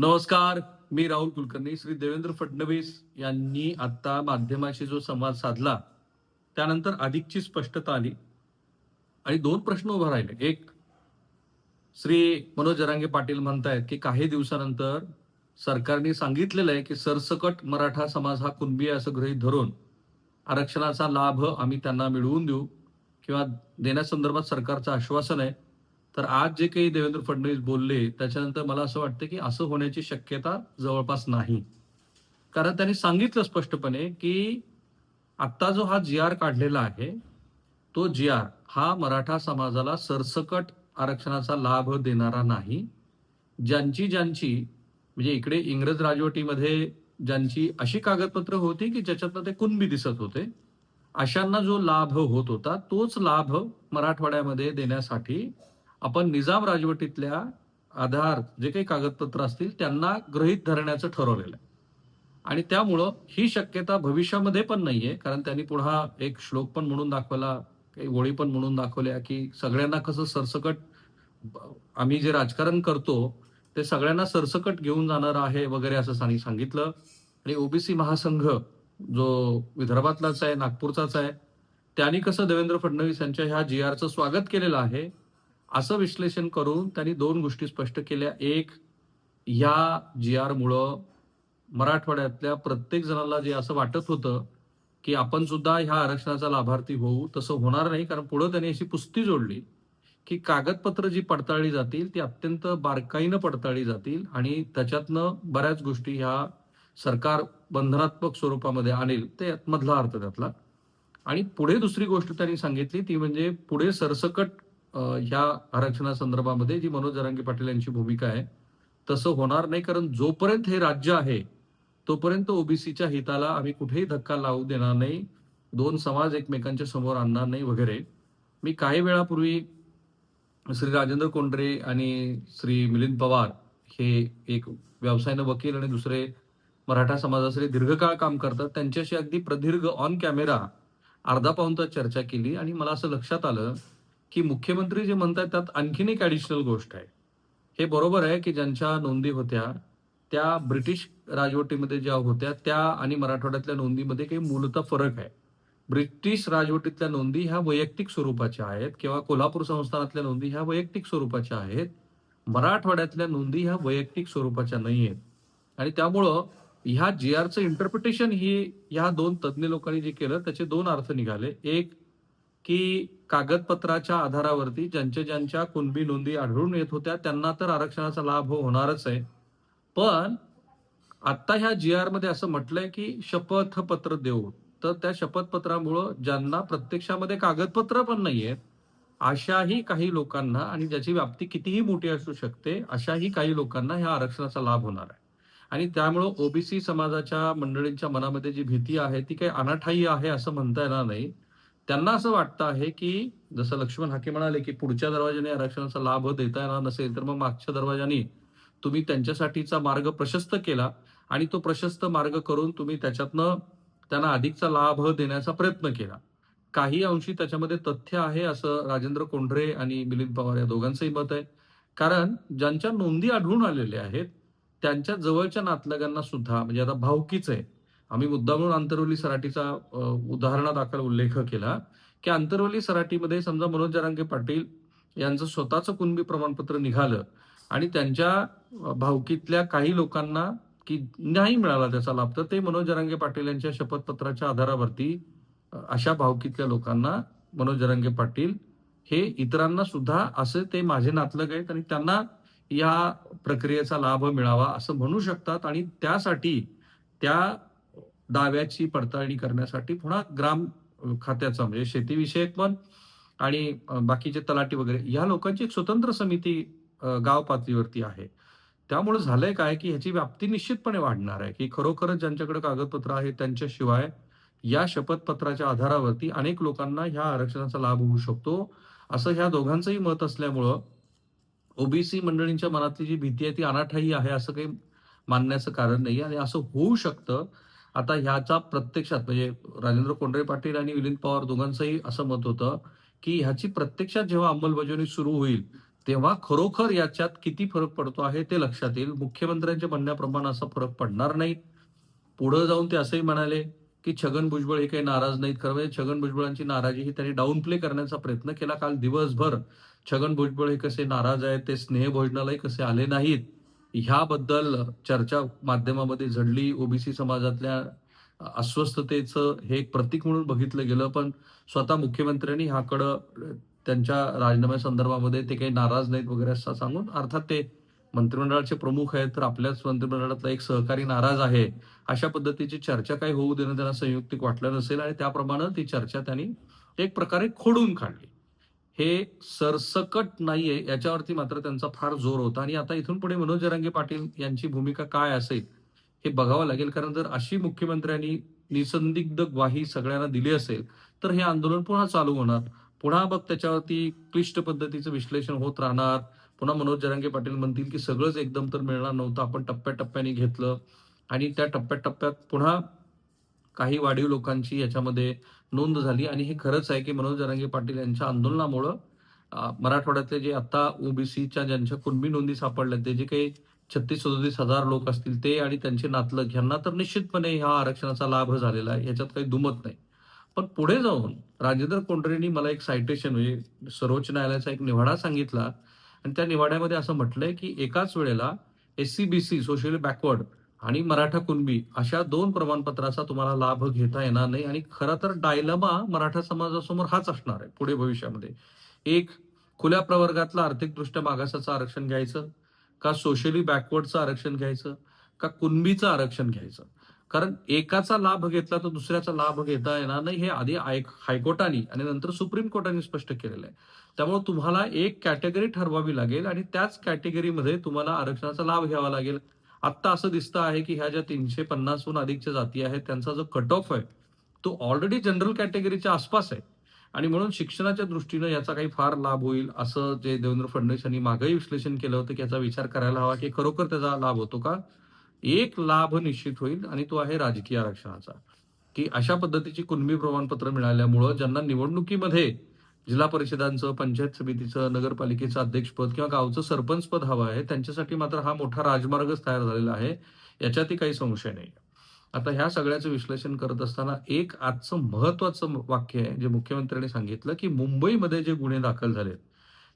नमस्कार मी राहुल कुलकर्णी श्री देवेंद्र फडणवीस यांनी आता माध्यमाशी जो संवाद साधला त्यानंतर अधिकची स्पष्टता आली आणि दोन प्रश्न उभा राहिले. एक श्री मनोज जरांगे पाटील म्हणतायत की काही दिवसानंतर सरकारने सांगितलेलं आहे की सरसकट मराठा समाज हा कुणबी आहे असं गृहीत धरून आरक्षणाचा लाभ आम्ही त्यांना मिळवून देऊ किंवा देण्यासंदर्भात सरकारचं आश्वासन आहे. तर आज जे काही देवेंद्र फडणवीस बोलले त्याच्यानंतर मला असं वाटतं की असं होण्याची शक्यता जवळपास नाही. कारण त्यांनी सांगितलं स्पष्टपणे की आत्ता जो हा जी आर काढलेला आहे तो जी आर हा मराठा समाजाला सरसकट आरक्षणाचा लाभ देणारा नाही. ज्यांची ज्यांची म्हणजे इकडे इंग्रज राजवटीमध्ये ज्यांची अशी कागदपत्र होती की ज्याच्यातनं ते कुणबी दिसत होते अशांना जो लाभ होत होता तोच लाभ मराठवाड्यामध्ये देण्यासाठी आपण निजाम राजवटीतल्या आधार जे काही कागदपत्र असतील त्यांना गृहीत धरण्याचं ठरवलेलं आहे. आणि त्यामुळं ही शक्यता भविष्यामध्ये पण नाहीये कारण त्यांनी पुन्हा एक श्लोक पण म्हणून दाखवला काही ओळी पण म्हणून दाखवल्या की सगळ्यांना कसं सरसकट आम्ही जे राजकारण करतो ते सगळ्यांना सरसकट घेऊन जाणार आहे वगैरे असं सांगितलं. आणि ओबीसी महासंघ जो विदर्भातलाच आहे नागपूरचाच आहे त्यांनी कसं देवेंद्र फडणवीस यांच्या ह्या जी आरचं स्वागत केलेलं आहे असं विश्लेषण करून त्यांनी दोन गोष्टी स्पष्ट केल्या. एक ह्या जी आरमुळं मराठवाड्यातल्या प्रत्येक जणाला जे असं वाटत होतं की आपण सुद्धा ह्या आरक्षणाचा लाभार्थी होऊ तसं होणार नाही. कारण पुढं त्यांनी अशी पुस्ती जोडली की कागदपत्र जी पडताळली जातील ती अत्यंत बारकाईनं पडताळली जातील आणि त्याच्यातनं बऱ्याच गोष्टी ह्या सरकार बंधनात्मक स्वरूपामध्ये आणेल ते मधला अर्थ त्यातला. आणि पुढे दुसरी गोष्ट त्यांनी सांगितली ती म्हणजे पुढे सरसकट ह्या आरक्षणासंदर्भामध्ये जी मनोज जरांगे पाटील यांची भूमिका आहे तसं होणार नाही कारण जोपर्यंत हे राज्य आहे तोपर्यंत ओबीसीच्या हिताला आम्ही कुठेही धक्का लावू देणार नाही दोन समाज एकमेकांच्या समोर आणणार नाही वगैरे. मी काही वेळापूर्वी श्री राजेंद्र कोंडरे आणि श्री मिलिंद पवार हे एक व्यवसायानं वकील आणि दुसरे मराठा समाजासाठी दीर्घकाळ काम करतात त्यांच्याशी अगदी प्रदीर्घ ऑन कॅमेरा अर्धा पाऊन तर चर्चा केली आणि मला असं लक्षात आलं की मुख्यमंत्री जे म्हणतात त्यात आणखीन एक ॲडिशनल गोष्ट आहे. हे बरोबर आहे की ज्यांच्या नोंदी होत्या त्या ब्रिटिश राजवटीमध्ये ज्या होत्या त्या आणि मराठवाड्यातल्या नोंदीमध्ये काही मूलतः फरक आहे. ब्रिटिश राजवटीतल्या नोंदी ह्या वैयक्तिक स्वरूपाच्या आहेत किंवा कोल्हापूर संस्थानातल्या नोंदी ह्या वैयक्तिक स्वरूपाच्या आहेत. मराठवाड्यातल्या नोंदी ह्या वैयक्तिक स्वरूपाच्या नाही आहेत आणि त्यामुळं ह्या जी आरचं इंटरप्रिटेशन ही ह्या दोन तज्ज्ञ लोकांनी जे केलं त्याचे दोन अर्थ निघाले. एक की कागदपत्राच्या आधारावरती ज्यांच्या ज्यांच्या कुणबी नोंदी आढळून येत होत्या त्यांना तर आरक्षणाचा लाभ होणारच आहे. पण आता ह्या जी आरमध्ये असं म्हटलंय की शपथपत्र देऊ. तर त्या शपथपत्रामुळं ज्यांना प्रत्यक्षामध्ये कागदपत्र पण नाहीयेत अशाही काही लोकांना आणि ज्याची व्याप्ती कितीही मोठी असू शकते अशाही काही लोकांना ह्या आरक्षणाचा लाभ होणार आहे. आणि त्यामुळं ओबीसी समाजाच्या मंडळींच्या मनामध्ये जी भीती आहे ती काही अनाठाई आहे असं म्हणता येणार नाही. त्यांना असं वाटतं आहे की जसं लक्ष्मण हाके म्हणाले की पुढच्या दरवाजाने आरक्षणाचा लाभ देता येणार नसेल तर मग मागच्या दरवाजाने तुम्ही त्यांच्यासाठीचा मार्ग प्रशस्त केला आणि तो प्रशस्त मार्ग करून तुम्ही त्याच्यातनं त्यांना अधिकचा लाभ देण्याचा प्रयत्न केला. काही अंशी त्याच्यामध्ये तथ्य आहे असं राजेंद्र कोंढरे आणि मिलिंद पवार या दोघांचंही मत आहे. कारण ज्यांच्या नोंदी आढळून आलेल्या आहेत त्यांच्या जवळच्या नातलगांना सुद्धा म्हणजे आता भावकीच आहे आम्ही मुद्दामून आंतरवली सराटीचा उदाहरणादाखल उल्लेख केला की आंतरवली सराटीमध्ये समजा मनोज जरांगे पाटील यांचं स्वतःचं कुणबी प्रमाणपत्र निघालं आणि त्यांच्या भावकीतल्या काही लोकांना की नाही मिळाला त्याचा लाभ तर ते मनोज जरांगे पाटील यांच्या शपथपत्राच्या आधारावरती अशा भावकीतल्या लोकांना मनोज जरांगे पाटील हे इतरांना सुद्धा असे ते माझे नातलग आहेत आणि त्यांना या प्रक्रियेचा लाभ मिळावा असं म्हणू शकतात आणि त्यासाठी त्या दाव्याची पडताळणी करण्यासाठी पुन्हा ग्राम खात्याचा म्हणजे शेतीविषयक पण आणि बाकीचे तलाठी वगैरे या लोकांची एक स्वतंत्र समिती गाव पातळीवरती आहे. त्यामुळे झालंय काय की ह्याची व्याप्ती निश्चितपणे वाढणार आहे की खरोखरच ज्यांच्याकडे कागदपत्र आहे त्यांच्याशिवाय या शपथपत्राच्या आधारावरती अनेक लोकांना ह्या आरक्षणाचा लाभ होऊ शकतो असं ह्या दोघांचंही मत असल्यामुळं ओबीसी मंडळींच्या मनातली जी भीती आहे ती अनाठाई आहे असं काही मानण्याचं कारण नाही आणि असं होऊ शकतं आता ह्याचा प्रत्यक्षात म्हणजे राजेंद्र कोंडरे पाटील आणि मिलिंद पवार दोघांचंही असं मत होतं की ह्याची प्रत्यक्षात जेव्हा अंमलबजावणी सुरू होईल तेव्हा खरोखर याच्यात किती फरक पडतो आहे ते लक्षात येईल. मुख्यमंत्र्यांच्या म्हणण्याप्रमाणे असा फरक पडणार नाही. पुढे जाऊन ते असंही म्हणाले की छगन भुजबळ हे काही नाराज नाहीत खरं म्हणजे छगन भुजबळांची नाराजी ही त्यांनी डाऊन प्ले करण्याचा प्रयत्न केला. काल दिवसभर छगन भुजबळ हे कसे नाराज आहेत ते स्नेह भोजनालाही कसे आले नाहीत ह्याबद्दल चर्चा माध्यमामध्ये झडली. ओबीसी समाजातल्या अस्वस्थतेचं हे एक प्रतीक म्हणून बघितलं गेलं पण स्वतः मुख्यमंत्र्यांनी ह्याकडं त्यांच्या राजीनाम्या संदर्भामध्ये ते काही नाराज नाहीत वगैरे असं सांगून अर्थात ते मंत्रिमंडळाचे प्रमुख आहेत तर आपल्याच मंत्रिमंडळातला एक सहकारी नाराज आहे अशा पद्धतीची चर्चा काही होऊ देणं त्यांना संयुक्तिक वाटलं नसेल आणि त्याप्रमाणे ती चर्चा त्यांनी एक प्रकारे खोडून काढली. हे सरसकट नाहीये याच्यावरती मात्र त्यांचा फार जोर होता. आणि आता इथून पुढे मनोज जरांगे पाटील यांची भूमिका काय असेल हे बघावं लागेल. कारण जर अशी मुख्यमंत्र्यांनी निसंदिग्ध ग्वाही सगळ्यांना दिली असेल तर हे आंदोलन पुन्हा चालू होणार. पुन्हा मग त्याच्यावरती क्लिष्ट पद्धतीचं विश्लेषण होत राहणार. पुन्हा मनोज जरांगे पाटील म्हणतील की सगळंच एकदम तर मिळणार नव्हतं आपण टप्प्याटप्प्याने घेतलं. आणि त्या टप्प्याटप्प्यात पुन्हा काही वाढीव लोकांची याच्यामध्ये नोंद झाली. आणि हे खरंच आहे की मनोज जरांगे पाटील यांच्या आंदोलनामुळं मराठवाड्यातले जे आता ओबीसीच्या ज्यांच्या कुणबी नोंदी सापडल्या ते जे काही छत्तीस सदोतीस हजार लोक असतील ते आणि त्यांचे नातलग ह्यांना तर निश्चितपणे ह्या आरक्षणाचा लाभ झालेला आहे. याच्यात काही दुमत नाही. पण पुढे जाऊन राजेंद्र कोंडरेंनी मला एक सायटेशन म्हणजे सर्वोच्च न्यायालयाचा एक निवाडा सांगितला. आणि त्या निवाड्यामध्ये असं म्हटलंय की एकाच वेळेला S C B C socially backward आणि मराठा कुणबी अशा दोन प्रमाणपत्राचा तुम्हाला लाभ घेता येणार नाही. आणि खरं तर डायलमा मराठा समाजासमोर हाच असणार आहे पुढे भविष्यामध्ये. एक खुल्या प्रवर्गातलं आर्थिकदृष्ट्या मागासाचं आरक्षण घ्यायचं का सोशली बॅकवर्डचं आरक्षण घ्यायचं का कुणबीचं आरक्षण घ्यायचं? कारण एकाचा लाभ घेतला तर दुसऱ्याचा लाभ घेता येणार नाही हे आधी आय- हायकोर्टाने आणि नंतर सुप्रीम कोर्टाने स्पष्ट केलेलं आहे. त्यामुळे तुम्हाला एक कॅटेगरी ठरवावी लागेल आणि त्याच कॅटेगरीमध्ये तुम्हाला आरक्षणाचा लाभ घ्यावा लागेल. आत्ता असं दिसतं आहे की ह्या ज्या तीनशे पन्नासहून अधिकच्या जाती आहेत त्यांचा जो कट ऑफ आहे तो ऑलरेडी जनरल कॅटेगरीच्या आसपास आहे. आणि म्हणून शिक्षणाच्या दृष्टीनं याचा काही फार लाभ होईल असं जे देवेंद्र फडणवीस यांनी मागेही विश्लेषण केलं होतं की याचा विचार करायला हवा की खरोखर त्याचा लाभ होतो का? एक लाभ निश्चित होईल आणि तो आहे राजकीय आरक्षणाचा. की अशा पद्धतीची कुणबी प्रमाणपत्र मिळाल्यामुळं ज्यांना निवडणुकीमध्ये जिल्हा परिषदांचं पंचायत समितीचं नगरपालिकेचं अध्यक्षपद किंवा गावचं सरपंचपद हवं आहे त्यांच्यासाठी मात्र हा मोठा राजमार्गच तयार झालेला आहे याच्यातही काही संशय नाही. आता ह्या सगळ्याचं विश्लेषण करत असताना एक आजचं महत्वाचं वाक्य आहे जे मुख्यमंत्र्यांनी सांगितलं की मुंबईमध्ये जे गुन्हे दाखल झालेत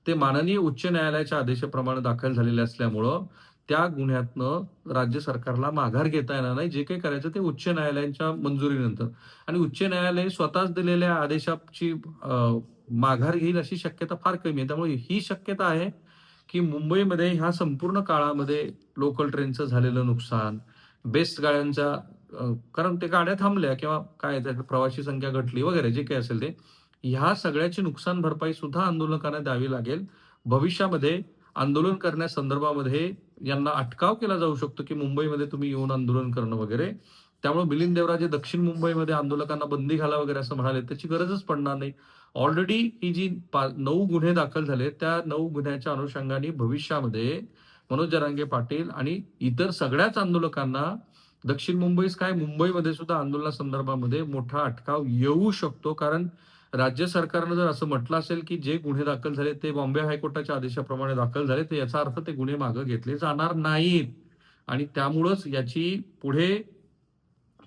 ते माननीय उच्च न्यायालयाच्या आदेशाप्रमाणे दाखल झालेले असल्यामुळं त्या गुन्ह्यातनं राज्य सरकारला माघार घेता येणार नाही. जे काही करायचं ते उच्च न्यायालयांच्या मंजुरीनंतर. आणि उच्च न्यायालय स्वतःच दिलेल्या आदेशाची माघार घेईल अशी शक्यता फार कमी आहे. त्यामुळे ही शक्यता आहे की मुंबईमध्ये ह्या संपूर्ण काळामध्ये लोकल ट्रेनचं झालेलं नुकसान बेस्ट गाड्यांचा कारण ते गाड्या थांबल्या किंवा काय त्यात प्रवासी संख्या घटली वगैरे जे काही असेल ते ह्या सगळ्याची नुकसान भरपाई सुद्धा आंदोलकांना द्यावी लागेल. भविष्यामध्ये आंदोलन करण्यासंदर्भामध्ये यांना अटकाव केला जाऊ शकतो की मुंबईमध्ये तुम्ही येऊन आंदोलन करणं वगैरे. त्यामुळे मिलिंद देवराजे दक्षिण मुंबईमध्ये आंदोलकांना बंदी घाला वगैरे असं म्हणाले. त्याची गरजच पडणार नाही. ऑलरेडी ही जी नऊ गुन्हे दाखल झाले त्या नऊ गुन्ह्याच्या अनुषंगाने भविष्यामध्ये मनोज जरांगे पाटील आणि इतर सगळ्याच आंदोलकांना दक्षिण मुंबईस काय मुंबईमध्ये सुद्धा आंदोलनासंदर्भामध्ये मोठा अटकाव येऊ शकतो. कारण राज्य सरकारनं जर असं म्हटलं असेल की जे गुन्हे दाखल झाले ते बॉम्बे हायकोर्टाच्या आदेशाप्रमाणे दाखल झाले तर याचा अर्थ ते गुन्हे मागे घेतले जाणार नाहीत. आणि त्यामुळंच याची पुढे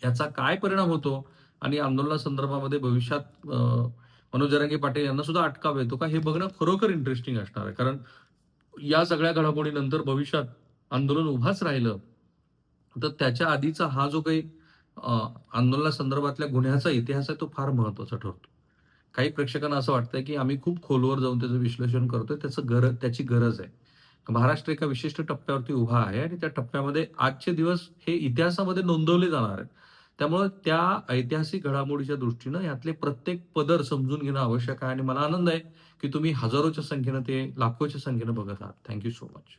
याचा काय परिणाम होतो? आणि आंदोलनासंदर्भामध्ये भविष्यात अं, मनोज जरांगे पाटील यांना सुद्धा अटकाव येतो का? हे बघणं खरोखर इंटरेस्टिंग असणार आहे. कारण या सगळ्या घडामोडीनंतर भविष्यात आंदोलन उभाच राहिलं. तर त्याच्या आधीचा हा जो काही आंदोलना आंदोलनासंदर्भातल्या गुन्ह्याचा इतिहास आहे तो फार महत्त्वाचा ठरतो. काही प्रेक्षकांना असं वाटतंय की आम्ही खूप खोलवर जाऊन त्याचं विश्लेषण करतोय त्याचं गरज त्याची गरज आहे. महाराष्ट्र एका विशिष्ट टप्प्यावरती उभा आहे आणि त्या टप्प्यामध्ये आजचे दिवस हे इतिहासामध्ये नोंदवले जाणार आहेत. त्यामुळे त्या ऐतिहासिक घडामोडीच्या दृष्टीनं यातले प्रत्येक पदर समजून घेणं आवश्यक आहे आणि मला आनंद आहे की तुम्ही हजारोच्या संख्येनं ते लाखोच्या संख्येनं बघत आहात. Thank you so much